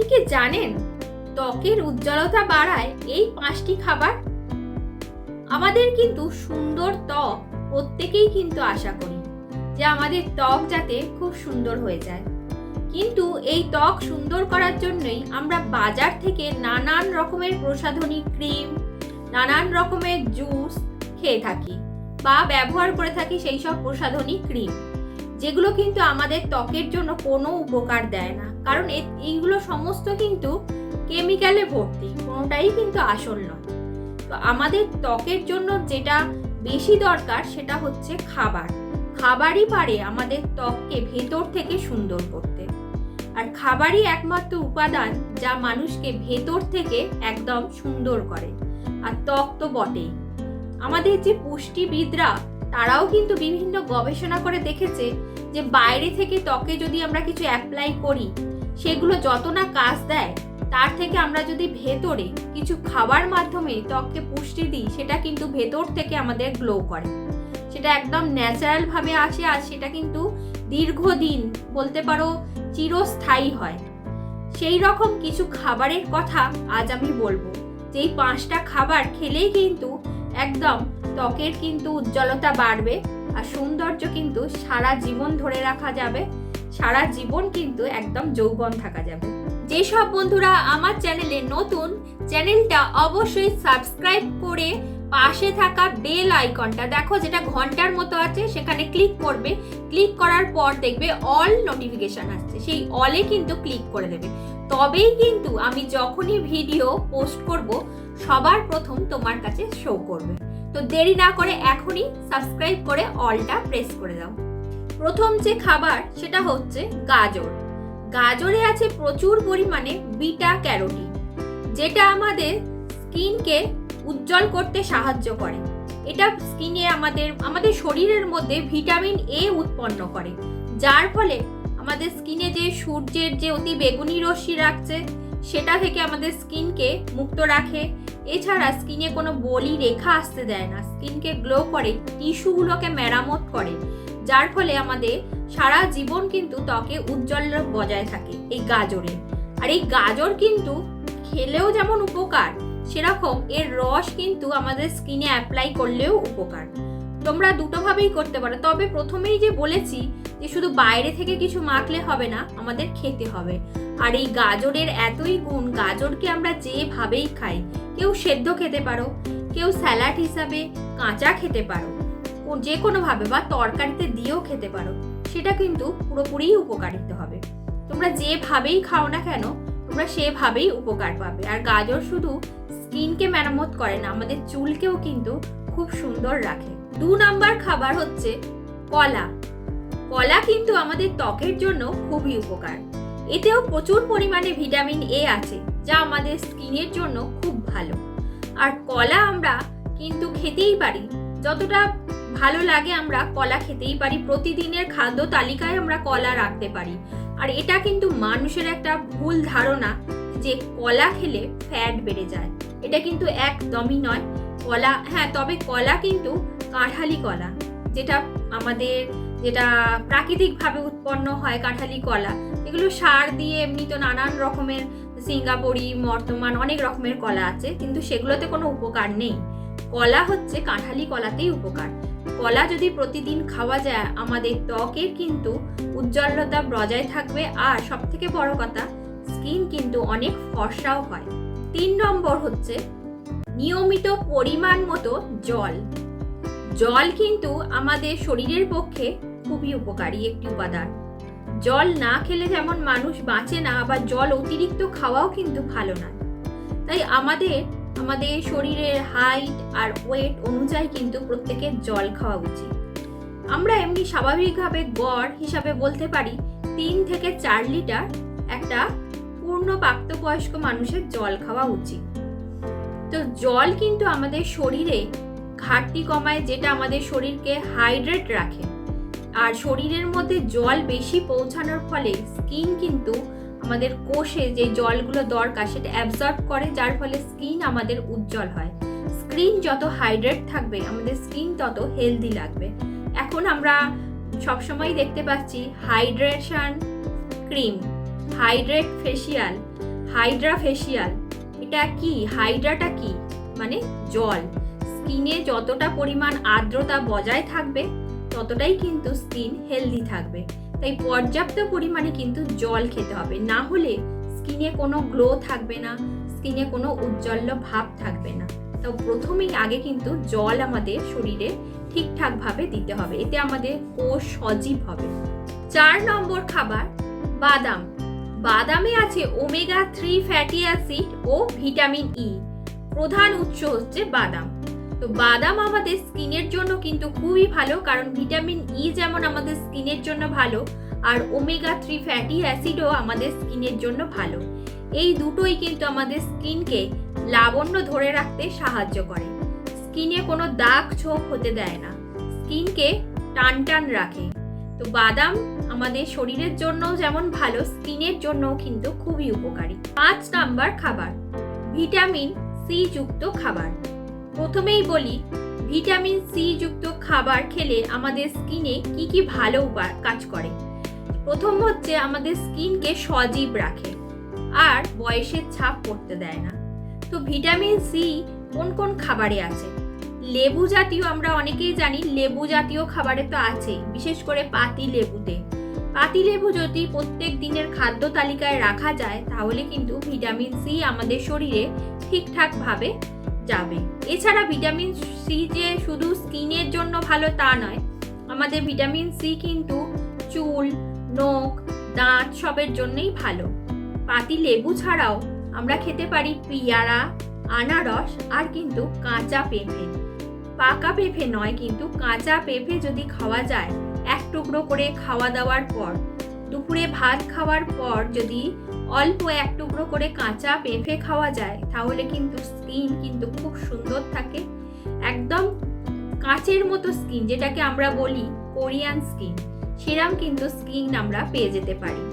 আপনি কি জানেন ত্বকের উজ্জ্বলতা বাড়ায় এই পাঁচটি খাবার? আমাদের কিন্তু সুন্দর ত্বক প্রত্যেকেই কিন্তু আশা করি যে আমাদের ত্বক যাতে খুব সুন্দর হয়ে যায়। কিন্তু এই ত্বক সুন্দর করার জন্যই আমরা বাজার থেকে নানান রকমের প্রসাধনী ক্রিম, নানান রকমের জুস খেয়ে থাকি বা ব্যবহার করে থাকি সেই সব প্রসাধনী ক্রিম। যেগুলো কিন্তু আমাদের ত্বকের জন্য কোনো উপকার দেয় না। কারণ এইগুলো সমস্ত কিন্তু কেমিক্যালে ভর্তি, কোনোটাই কিন্তু আসল নয়। তো আমাদের ত্বকের জন্য যেটা বেশি দরকার সেটা হচ্ছে খাবার। খাবারই পারে আমাদের ত্বককে ভেতর থেকে সুন্দর করতে। আর খাবারই একমাত্র উপাদান যা মানুষকে ভেতর থেকে একদম সুন্দর করে। আর ত্বক তো বটেই। আমাদের যে পুষ্টিবিদরা তারাও কিন্তু বিভিন্ন গবেষণা করে দেখেছে যে বাইরে থেকে ত্বকে যদি আমরা কিছু অ্যাপ্লাই করি, সেগুলো যত না কাজ দেয়, তার থেকে আমরা যদি ভেতরে কিছু খাবার মাধ্যমে ত্বককে পুষ্টি দিই, সেটা কিন্তু ভেতর থেকে আমাদের গ্লো করে। সেটা একদম ন্যাচারাল ভাবে আসে আর সেটা কিন্তু দীর্ঘদিন বলতে পারো চিরস্থায়ী হয়। সেই রকম কিছু খাবারের কথা আজ আমি বলব। যেই পাঁচটা খাবার খেলেই কিন্তু একদম, ত্বকের কিন্তু উজ্জ্বলতা বাড়বে আর সৌন্দর্য কিন্তু সারা জীবন ধরে রাখা যাবে, সারা জীবন কিন্তু একদম যৌবন থাকা যাবে। যেসব বন্ধুরা আমার চ্যানেলে নতুন, চ্যানেলটা অবশ্যই সাবস্ক্রাইব করে পাশে থাকা বেল আইকনটা, দেখো যেটা ঘণ্টার মতো আছে, সেখানে ক্লিক করবে। ক্লিক করার পর দেখবে অল নোটিফিকেশন আসছে। সেই অলে কিন্তু ক্লিক করে দেবে। তবেই কিন্তু আমি যখনই ভিডিও পোস্ট করব, সবার প্রথম তোমার কাছে শো করবে। তো দেরি না করে এখনই সাবস্ক্রাইব করে অলটা প্রেস করে দাও। প্রথম যে খাবার, সেটা হচ্ছে গাজর। গাজরে আছে প্রচুর পরিমাণে বিটা ক্যারোটিন, যেটা আমাদের স্কিনকে উজ্জ্বল করতে সাহায্য করে। এটা স্কিনে আমাদের আমাদের শরীরের মধ্যে ভিটামিন এ উৎপন্ন করে। যার ফলে আমাদের স্কিনে যে সূর্যের যে অতি বেগুনি রশ্মি রাখছে, সেটা থেকে আমাদের স্কিনকে মুক্ত রাখে। এছাড়া স্কিনে কোনো বলি রেখা আসতে দেয় না। স্কিনকে গ্লো করে টিস্যুগুলোকে মেরামত করে। যার ফলে আমাদের সারা জীবন কিন্তু ত্বকে উজ্জ্বল বজায় থাকে এই গাজরে আর এই গাজর কিন্তু খেলেও যেমন উপকার সেরকম এর রস কিন্তু আমাদের স্কিনে অ্যাপ্লাই করলেও উপকার। তোমরা দুটোভাবেই করতে পারো। তবে প্রথমেই যে বলেছি যে শুধু বাইরে থেকে কিছু মাখলে হবে না, আমাদের খেতে হবে। আর এই গাজরের এতই গুণ, গাজরকে আমরা যেভাবেই খাই, কেউ সেদ্ধ খেতে পারো, কেউ স্যালাড হিসাবে কাঁচা খেতে পারো যে কোনোভাবে বা তরকারিতে দিয়েও খেতে পারো, সেটা কিন্তু পুরোপুরি উপকারিত হবে। তোমরা যেভাবেই খাও না কেন, তোমরা সেভাবেই উপকার পাবে। আর গাজর শুধু স্কিনকে মেরামত করে না, আমাদের চুলকেও কিন্তু খুব সুন্দর রাখে। দু নাম্বার খাবার হচ্ছে কলা। কলা কিন্তু আমাদের ত্বকের জন্য খুবই উপকার। এতেও প্রচুর পরিমাণে ভিটামিন এ আছে, যা আমাদের স্কিনের জন্য খুব ভালো। আর কলা আমরা কিন্তু খেতেই পারি। যতটা ভালো লাগে আমরা কলা খেতেই পারি। প্রতিদিনের খাদ্য তালিকায় আমরা কলা রাখতে পারি। আর এটা কিন্তু মানুষের একটা ভুল ধারণা যে কলা খেলে ফ্যাট বেড়ে যায়। এটা কিন্তু একদমই নয়। কলা হ্যাঁ তবে কলা কিন্তু কাঁঠালি কলা, যেটা আমাদের, যেটা প্রাকৃতিকভাবে উৎপন্ন হয় কাঁঠালি কলা। এগুলো সার দিয়ে এমনি তো নানান রকমের সিঙ্গাপুরি, বর্তমান অনেক রকমের কলা আছে, কিন্তু সেগুলোতে কোনো উপকার নেই। কলা হচ্ছে কাঁঠালি কলাতেই উপকার। কলা যদি প্রতিদিন খাওয়া যায়, আমাদের ত্বকের কিন্তু উজ্জ্বলতা বজায় থাকবে, আর সব থেকে বড় কথা, স্কিন কিন্তু অনেক ফর্সাও হয়। তিন নম্বর হচ্ছে নিয়মিত পরিমাণ মতো জল। জল কিন্তু আমাদের শরীরের পক্ষে খুবই উপকারী একটি উপাদান। জল না খেলে যেমন মানুষ বাঁচে না, আবার জল অতিরিক্ত খাওয়াও কিন্তু ভালো না তাই আমাদের আমাদের শরীরের হাইট আর ওয়েট অনুযায়ী কিন্তু প্রত্যেকের জল খাওয়া উচিত। আমরা এমনি স্বাভাবিকভাবে গড় হিসাবে বলতে পারি তিন থেকে চার লিটার একটা প্রাপ্তবয়স্ক মানুষের জল খাওয়া উচিত। তো জল কিন্তু আমাদের শরীরে ঘাটতি কমায়, যেটা আমাদের শরীরকে হাইড্রেট রাখে। আর শরীরের মধ্যে জল বেশি পৌঁছানোর ফলে স্কিন কিন্তু আমাদের কোষে যে জলগুলো দরকার, সেটা অ্যাবজর্ব করে, যার ফলে স্কিন আমাদের উজ্জ্বল হয়। স্কিন যত হাইড্রেট থাকবে, আমাদের স্কিন তত হেলদি লাগবে। এখন আমরা সবসময় দেখতে পাচ্ছি hydration cream hydrate facial hydra facial এটা কি? হাইড্রাটা কি? মানে জল। স্কিনে যতটা পরিমাণ আর্দ্রতা বজায় থাকবে, ততটাই কিন্তু স্কিন হেলদি থাকবে। তাই পর্যাপ্ত পরিমাণে কিন্তু জল খেতে হবে। না হলে স্কিনে কোনো গ্লো থাকবে না, স্কিনে কোনো উজ্জ্বল ভাব থাকবে না। তো প্রথমেই আগে কিন্তু জল আমাদের শরীরে ঠিকঠাকভাবে দিতে হবে। এতে আমাদের কোষ সজীব হবে। চার নম্বর খাবার, বাদাম। বাদামে আছে ওমেগা থ্রি ফ্যাটি অ্যাসিড ও ভিটামিন ই প্রধান উৎস হচ্ছে বাদাম। তো বাদাম আমাদের স্কিনের জন্য কিন্তু খুবই ভালো, কারণ ভিটামিন ই যেমন আমাদের স্কিনের জন্য ভালো, আর ওমেগা থ্রি ফ্যাটি অ্যাসিডও আমাদের স্কিনের জন্য ভালো। এই দুটোই কিন্তু আমাদের স্কিনকে লাবণ্য ধরে রাখতে সাহায্য করে। স্কিনে কোনো দাগ ছোপ হতে দেয় না। স্কিনকে টান টান রাখে। তো বাদাম আমাদের শরীরের জন্য যেমন ভালো, স্কিনের জন্য কিন্তু খুবই উপকারী। পাঁচ নাম্বার খাবার, ভিটামিন সি যুক্ত খাবার। প্রথমেই বলি, ভিটামিন সি যুক্ত খাবার খেলে আমাদের স্কিনে কি কি ভালো কাজ করে। প্রথম হচ্ছে আমাদের স্কিনকে সজীব রাখে, আর বয়সের ছাপ পড়তে দেয় না। তো ভিটামিন সি কোন কোন খাবারে আছে? লেবু জাতীয় আমরা অনেকেই জানি, লেবু জাতীয় খাবারে তো আছেই, বিশেষ করে পাতি লেবুতে। পাতি লেবু যদি প্রত্যেক দিনের খাদ্য তালিকায় রাখা যায়, তাহলে কিন্তু ভিটামিন সি আমাদের শরীরে ঠিকঠাকভাবে যাবে। এছাড়া ভিটামিন সি যে শুধু স্কিনের জন্য ভালো তা নয়, আমাদের ভিটামিন সি কিন্তু চুল, নখ, দাঁত সবের জন্যই ভালো। পাতি লেবু ছাড়াও আমরা খেতে পারি পেয়ারা, আনারস আর কিন্তু কাঁচা পেঁপে। পাকা পেঁপে নয়, কিন্তু কাঁচা পেঁপে যদি খাওয়া যায় টুকরো করে খাওয়া দাওয়ার পর। দুপুরে ভাত খাওয়ার পর যদি অল্প এক টুকরো করে কাঁচা পেঁপে খাওয়া যায়, তাহলে কিন্তু স্কিন কিন্তু খুব সুন্দর থাকে। একদম কাঁচের মতো স্কিন যেটাকে আমরা বলি কোরিয়ান স্কিন সেরাম কিন্তু স্কিন আমরা পেয়ে যেতে পারি।